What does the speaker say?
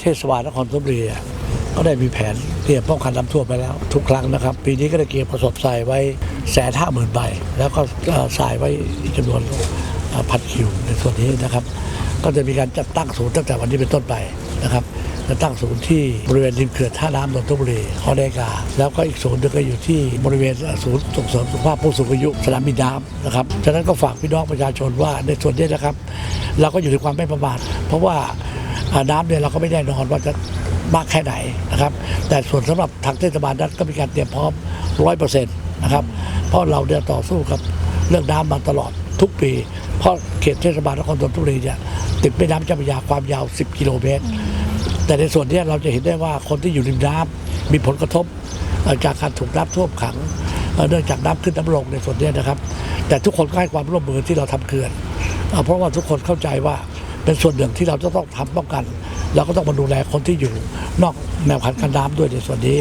เทศบาลนครธนบุรีก็ได้มีแผนเตรียมป้องกันน้ำท่วมไปแล้ว ทุกครั้งนะครับ ปีนี้ก็ได้เกียมกระสบทรายไว้แสนห้าหมื่นใบ แล้วก็ทรายไว้อีกจำนวนพันคิวในส่วนนี้นะครับ ก็จะมีการจัดตั้งศูนย์ตั้งแต่วันนี้เป็นต้นไปนะครับจะตั้งศูนย์ที่บริเวณริมเขื่อนท่าน้ำนนทบุรีฮอเดกา แล้วก็อีกศูนย์นึงก็อยู่ที่บริเวณศูนย์ส่งเสริมสุขภาพผู้สูงอายุสนามบินน้ำนะครับฉะนั้นก็ฝากพี่น้องประชาชนว่าในส่วนนี้นะครับ เราก็อยู่ในความไม่ประมาทเพราะว่า น้ำเนี่ยเราก็ไม่แน่นอนว่าจะมากแค่ไหนนะครับ แต่ส่วนสำหรับทางเทศบาลนั้นก็มีการเตรียมพร้อมร้อยเปอร์เซ็นต์นะครับ เพราะเราเนี่ยต่อสู้กับเรื่องน้ำมาตลอดทุกปี เพราะเขตเทศบาลนครนนทบุรีเนี่ยติดแม่น้ำเจ้าพระยาความยาว 10 กิโลเมตร แต่ในส่วนนี้เราจะเห็นได้ว่าคนที่อยู่ริมน้ำมีผลกระทบจากการถูกน้ำท่วมขังเนื่องจากน้ำขึ้นน้ำลงในส่วนนี้นะครับ แต่ทุกคนก็ให้ความร่วมมือที่เราทำเขื่อนเพราะว่าทุกคนเข้าใจว่า เป็นส่วนหนึ่งที่เราจะต้องทำป้องกัน แล้วก็ต้องมาดูแลคนที่อยู่นอกแนวคันกันน้ำด้วยในส่วนนี้